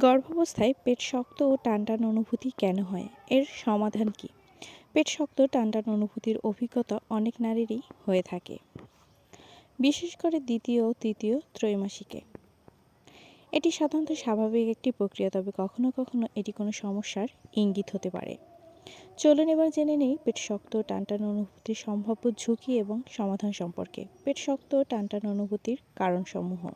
গর্ভাবস্থায় পেট শক্ত ও টানটান অনুভূতি কেন হয়? এর সমাধান কি? পেট শক্ত, টানটান অনুভূতির অভিজ্ঞতা অনেক নারীরই হয়ে থাকে। বিশেষ করে দ্বিতীয় ও তৃতীয় ত্রৈমাসিকে। এটি সাধারণত স্বাভাবিক একটি প্রক্রিয়া, তবে কখনো কখনো এটি কোনো সমস্যার ইঙ্গিত হতে পারে। চলুন এবার জেনে নেই পেট শক্ত টানটান অনুভূতির সম্ভাব্য ঝুঁকি এবং সমাধান সম্পর্কে। পেট শক্ত টানটান অনুভূতির কারণসমূহ।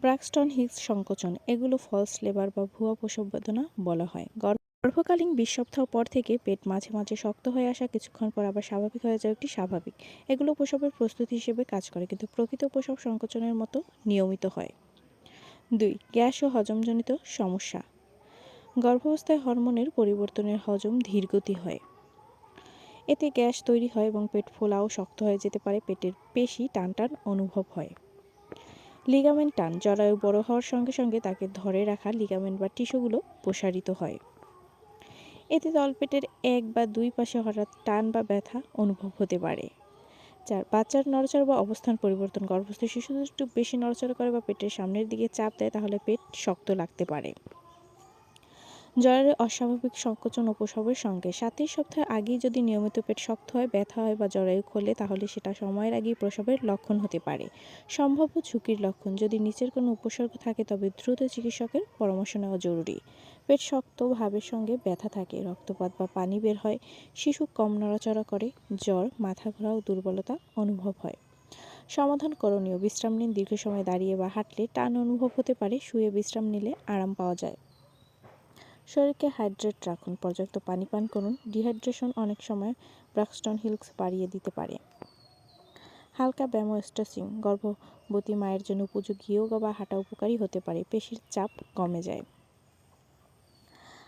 ব্রাক্সটন হিক্স সংকোচন, এগুলো ফলস লেবার বা ভুয়া প্রসব বেদনা বলা হয়। গর্ভকালীন বিশ সপ্তাহ পর থেকে পেট মাঝে মাঝে শক্ত হয়ে আসা, কিছুক্ষণ পর আবার স্বাভাবিক হয়ে যাওয়া একটি স্বাভাবিক। এগুলো প্রসবের প্রস্তুতি হিসেবে কাজ করে, কিন্তু প্রকৃত প্রসব সংকোচনের মতো নিয়মিত হয়। দুই, গ্যাস ও হজমজনিত সমস্যা। গর্ভাবস্থায় হরমোনের পরিবর্তনের হজম ধীরগতি হয়। এতে গ্যাস তৈরি হয় এবং পেট ফোলা ও শক্ত হয়ে যেতে পারে, পেটের পেশি টান টান অনুভব হয়। লিগামেন্ট টান জরায়ু বড় হওয়ার সঙ্গে সঙ্গে তাকে ধরে রাখা লিগামেন্ট বা টিস্যুগুলো প্রসারিত হয়। এতে তলপেটের এক বা দুই পাশে হঠাৎ টান বা ব্যথা অনুভব হতে পারে। চার, বাচ্চার নড়াচড়া বা অবস্থান পরিবর্তন, গর্ভস্থ শিশুদের একটু বেশি নড়াচড়া করে বা পেটের সামনের দিকে চাপ দেয় তাহলে পেট শক্ত লাগতে পারে। জ্বরের অস্বাভাবিক সংকোচন ও প্রসবের সঙ্গে। সাতই সপ্তাহের আগেই যদি নিয়মিত পেট শক্ত হয়, ব্যথা হয় বা জরায়ু খোলে, তাহলে সেটা সময়ের আগেই প্রসবের লক্ষণ হতে পারে। সম্ভাব্য ঝুঁকির লক্ষণ, যদি নিচের কোনো উপসর্গ থাকে, তবে দ্রুত চিকিৎসকের পরামর্শ নেওয়া জরুরি। পেট শক্ত ভাবের সঙ্গে ব্যথা থাকে, রক্তপাত বা পানি বের হয়, শিশু কম নড়াচড়া করে, জ্বর, মাথা ঘোরা ও দুর্বলতা অনুভব হয়। সমাধান করণীয়, বিশ্রাম নিন, দীর্ঘ সময় দাঁড়িয়ে বা হাঁটলে টান অনুভব হতে পারে, শুয়ে বিশ্রাম নিলে আরাম পাওয়া যায়। শরীরকে হাইড্রেট রাখুন, পর্যাপ্ত পানি পান করুন, ডিহাইড্রেশন অনেক সময় ব্রাক্সটন হিলস বাড়িয়ে দিতে পারে। হালকা ব্যায়াম স্ট্রেচিং গর্ভবতী মায়ের জন্য উপযোগী যোগা বা হাঁটা উপকারী হতে পারে, পেশির চাপ কমে যায়।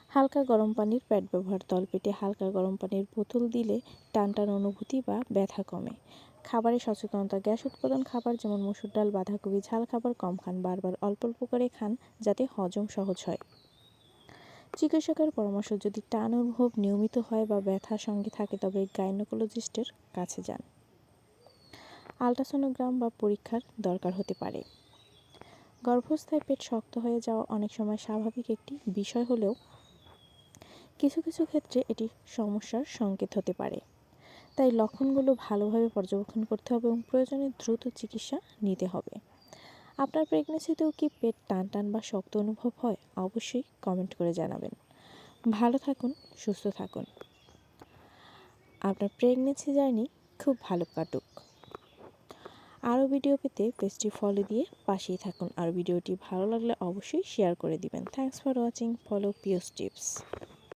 হালকা গরম পানির প্যাড ব্যবহার, তলপেটে হালকা গরম পানির বোতল দিলে টান টান অনুভূতি বা ব্যথা কমে। খাবারে সচেতনতা, গ্যাস উৎপাদন খাবার যেমন মসুর ডাল, বাঁধাকপি, ঝাল খাবার কম খান, বারবার অল্প অল্প করে খান যাতে হজম সহজ হয়। চিকিৎসকের পরামর্শ, যদি টান অনুভব নিয়মিত হয় বা ব্যথা সঙ্গে থাকে, তবে গাইনোকোলজিস্টের কাছে যান। আলট্রাসোনোগ্রাম বা পরীক্ষার দরকার হতে পারে। গর্ভস্থায় পেট শক্ত হয়ে যাওয়া অনেক সময় স্বাভাবিক একটি বিষয় হলেও কিছু কিছু ক্ষেত্রে এটি সমস্যার সংকেত হতে পারে। তাই লক্ষণগুলো ভালোভাবে পর্যবেক্ষণ করতে হবে এবং প্রয়োজনে দ্রুত চিকিৎসা নিতে হবে। আপনার প্রেগনেন্সিতেও কি পেট টান টান বা শক্ত অনুভব হয়? অবশ্যই কমেন্ট করে জানাবেন। ভালো থাকুন, সুস্থ থাকুন। আপনার প্রেগনেন্সি জার্নি খুব ভালো কাটুক। আরও ভিডিও পেতে পেজটি ফলো দিয়ে পাশেই থাকুন। আর ভিডিওটি ভালো লাগলে অবশ্যই শেয়ার করে দিবেন। থ্যাংকস ফর ওয়াচিং ফলো পিওস টিপস